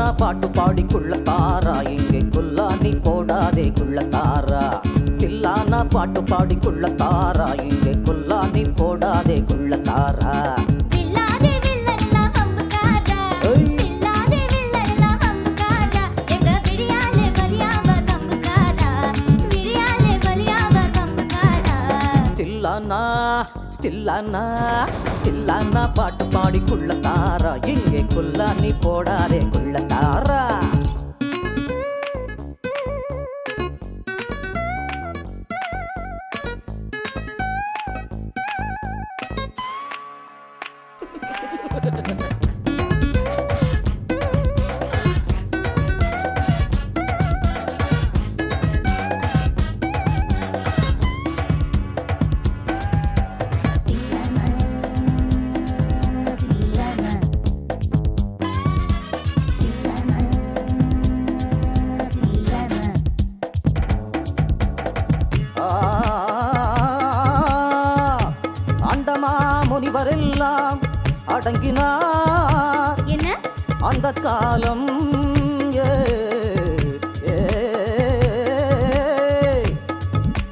தில்லானா பாட்டு பாடி குள்ளத்தாரா? இங்கே குல்லானி போடாதே குள்ளத்தாரா. தில்லானா பாட்டு பாடி குள்ளத்தாரா? இங்கே குல்லானி போடாதே குள்ளத்தாரா. தில்லானா தில்லானா. குள்ள தாரா குள்ளத்தாரா இங்கே நீ போடாதே குள்ள தாரா. முனிவரெல்லாம் அடங்கினார். என்ன? அந்த காலம்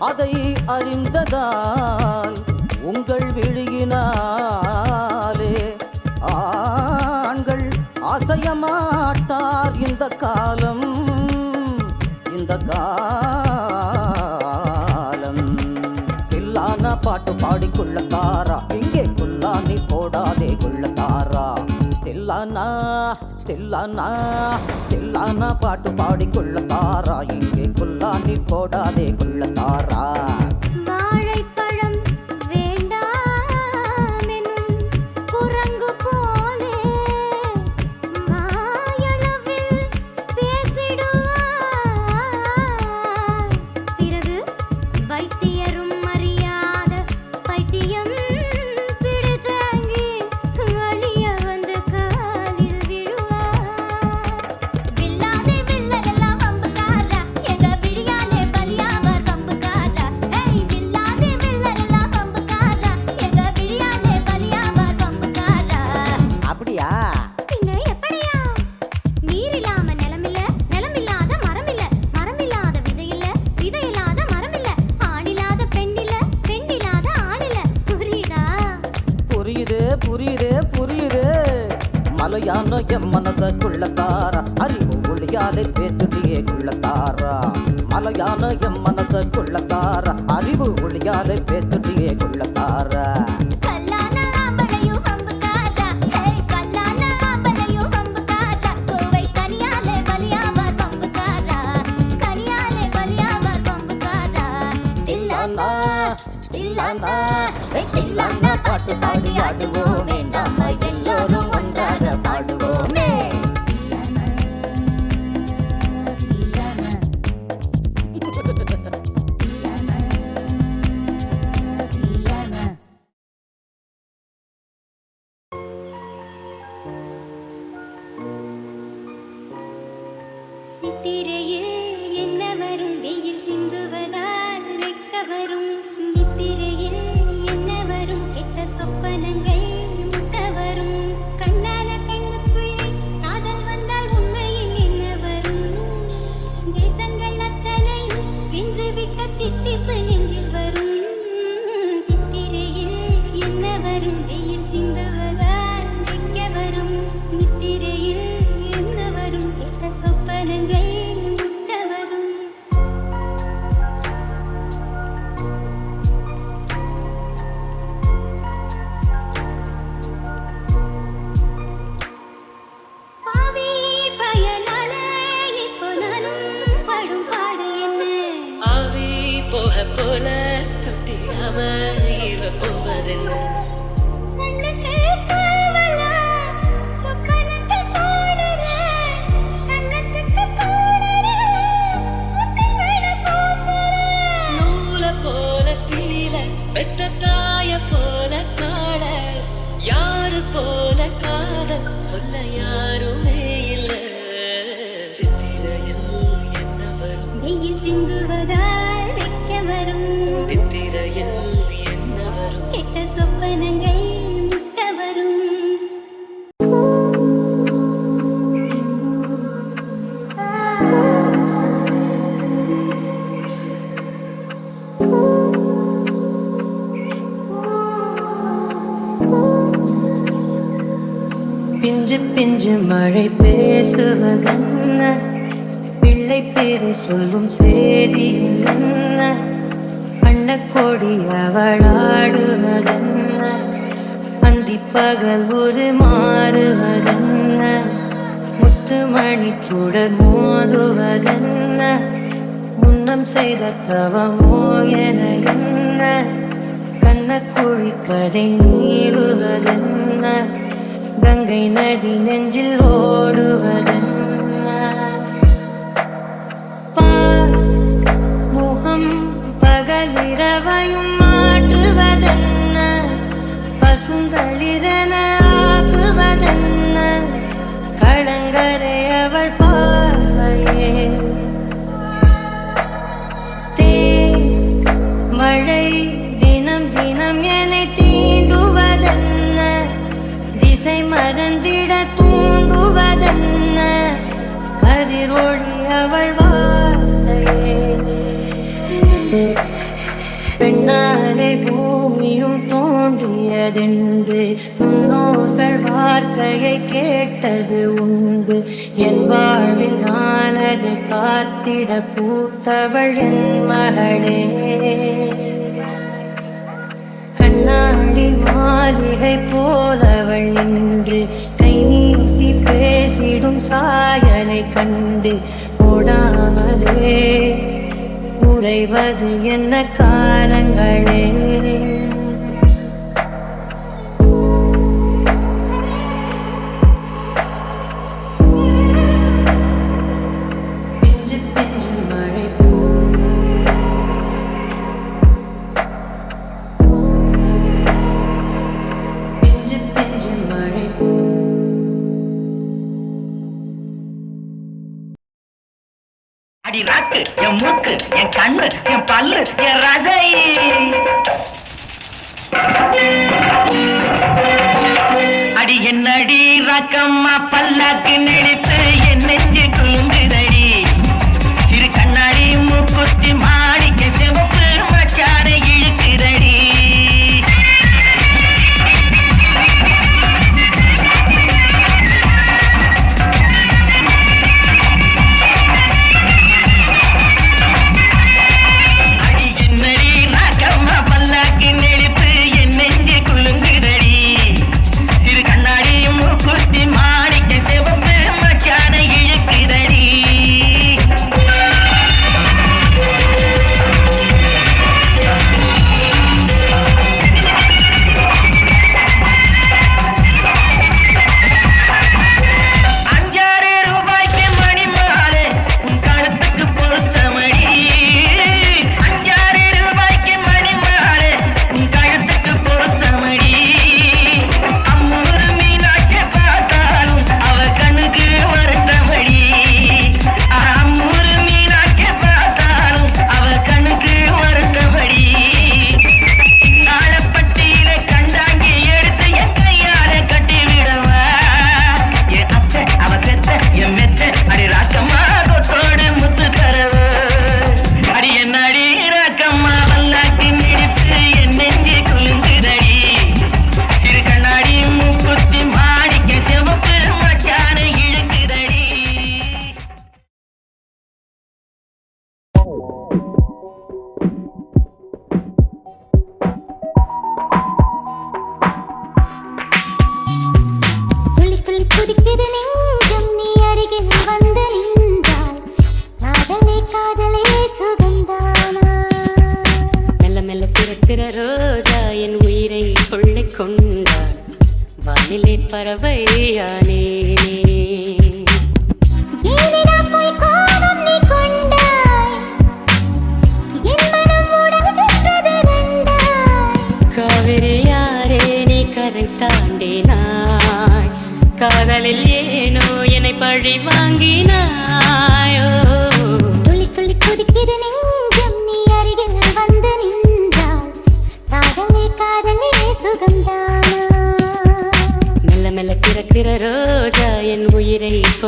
அதை அறிந்ததால் உங்கள் விழியினாலே ஆண்கள் அசைய மாட்டார் இந்த காலம் இந்த காலம். தில்லான பாட்டு பாடி தில்லானா தில்லானா தில்லானா பாட்டு பாடி கொள்ளத்தாரா இங்கே குல்லானி போடாதே கொள்ளத்தாரா மலையான என் மனச குள்ளத்தாரா அறிவு ஒளியாலே பேத்துட்டியே குள்ளத்தாரா மலையான என் மனச குள்ளத்தாரா அறிவு ஒளியாலே பேத்துட்டியே குள்ளத்தாரா பாட்டு பாடி ஆடுவோமே ஏய், சொல்ல யாருமே பிஞ்சு பிஞ்சு மழை பேசுவதென்ன பிள்ளை பேரை சொல்லும் செய்தி என்ன? அன்னக்கோடி அவளாடுவதென்ன பந்தி பகல் ஒரு மாறுவதென்ன முத்துமணி சுடர் மோதுவதென்ன முன்னம் செய்த தவமோ என என்ன? கண்ணக்குழி கதை நீளுவதென்ன கங்கை நதி நெஞ்சில் ஓடுவதென்ன பார் முகம் பகலிரவையும் மாற்றுவதென்ன? பசுந்தளிரன தோன்றியதென்று முன்னோர்கள் வார்த்தையை கேட்டது உண்டு. என் வாழ்வில் நான் அதை பார்த்திட பூத்தவள் என் மகளே. கண்ணாடி மாளிகை போலவள் நின்று கை நீட்டி பேசிடும் சாயலை கண்டு ஓடாமலே உறைவது என்ன காலங்களே. அடி ராக்கு என் மூக்கு என் கண்ணு என் பல்லு என் ரசை. அடி என்னடி ரக்கம்மா பல்லாக்கு நெளித்து என் நெஞ்சு ரோஜா என் உயிரை கொள்ளை கொண்டாள் வானிலே பறவை யானே காவிரி யாரே நீ கரை தாண்டினாய் காதலில் ஏனோ என்னை பழி வாங்கினாயோ.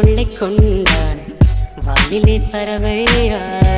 சொல்லை கொண்டான். வானிலே பறவையார்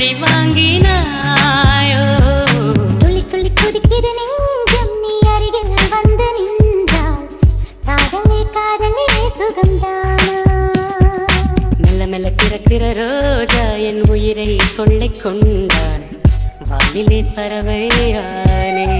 மழை வாங்கினாயோ? துளி துளி குதிக்கிற நெஞ்சம் நீ அருகில் வந்து நின்றால் காதலே காதலே சுகம்தானா மெல்ல மெல்ல திறக்கிற ரோஜா என் உயிரை கொள்ளை கொண்டான். வானிலே பறவையானேனே.